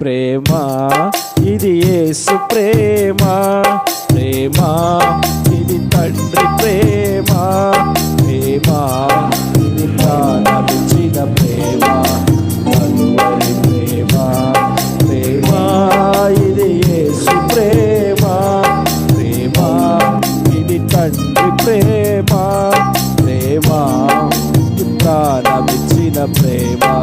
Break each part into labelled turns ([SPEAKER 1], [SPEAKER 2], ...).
[SPEAKER 1] ప్రేమ ఇది యేసు ప్రేమ. ప్రేమ ఇది తండ్రి ప్రేమ. ప్రేమ ఇది ప్రాణమిచ్చిన ప్రేమ. కలువరి ప్రేమ. ప్రేమ ఇది యేసు ప్రేమ. ప్రేమ ఇది తండ్రి ప్రేమ. ప్రేమ ప్రాణమిచ్చిన ప్రేమ.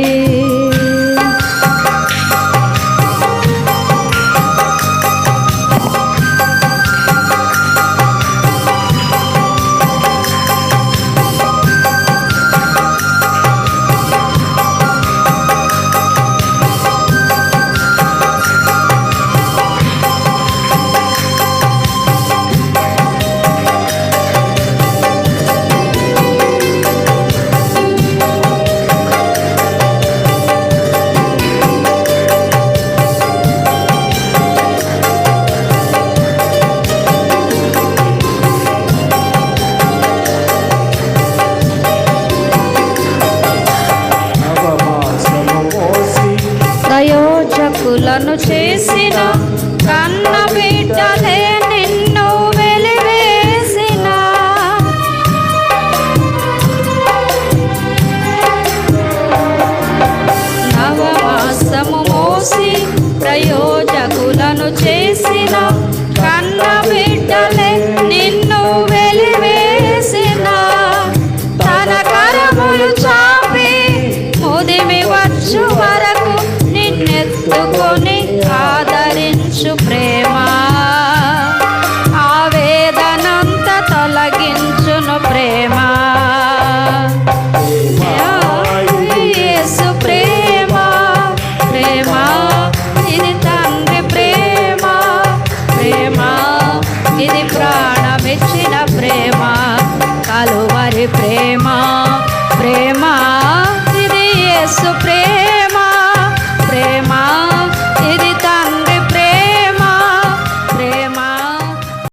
[SPEAKER 2] ప్రయోజకులను చేసిన కన్న బిడ్డలే నిన్ను వెలివేసిన. నవమాసము మోసి ప్రయోజకులను చేసిన కన్న